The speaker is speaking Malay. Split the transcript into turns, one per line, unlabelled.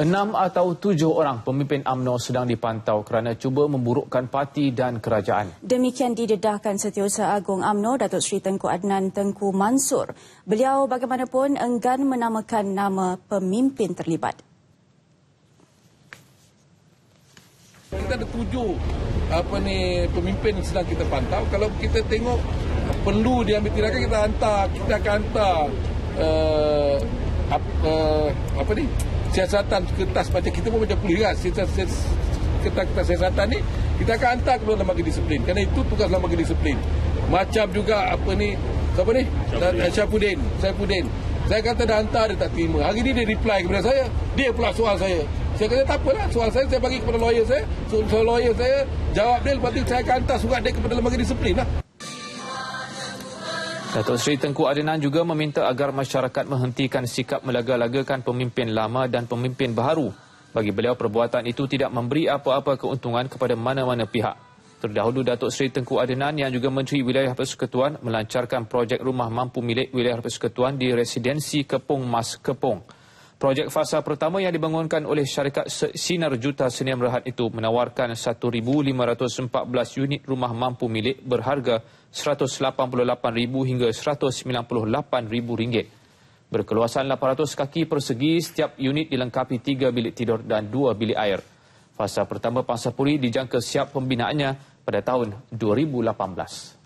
Enam atau tujuh orang pemimpin AMNO sedang dipantau kerana cuba memburukkan parti dan kerajaan.
Demikian didedahkan Setiausaha Agung AMNO Datuk Seri Tengku Adnan Tengku Mansur. Beliau bagaimanapun enggan menamakan nama pemimpin terlibat.
Kita ada tujuh apa ni pemimpin yang sedang kita pantau. Kalau kita tengok perlu diambil tindakan kita hantar, kita akan hantar uh, apa, uh, apa ni siasatan kertas macam kita pun macam polis kan. Siasatan kertas siasatan ni kita akan hantar kepada lembaga disiplin. Kerana itu tugas lembaga disiplin. Macam juga apa ni siapa ni? Syafuddin Syafuddin saya kata dah hantar dia tak terima. Hari ni dia reply kepada saya. Dia pula soal saya. Saya kata tak apalah soal saya saya bagi kepada lawyer saya. Soal lawyer saya jawab dia lepas tu saya akan hantar surat dia kepada lembaga disiplin lah
Datuk Seri Tengku Adenan juga meminta agar masyarakat menghentikan sikap melaga-lagakan pemimpin lama dan pemimpin baharu. Bagi beliau, perbuatan itu tidak memberi apa-apa keuntungan kepada mana-mana pihak. Terdahulu, Datuk Seri Tengku Adenan yang juga Menteri Wilayah Persekutuan melancarkan projek rumah mampu milik Wilayah Persekutuan di Residensi Kepung Mas Kepung. Projek fasa pertama yang dibangunkan oleh syarikat Sinar Juta Seniam Rehat itu menawarkan 1,514 unit rumah mampu milik berharga RM188,000 hingga RM198,000. Berkeluasan 800 kaki persegi, setiap unit dilengkapi 3 bilik tidur dan 2 bilik air. Fasa pertama Pangsapuri dijangka siap pembinaannya pada tahun 2018.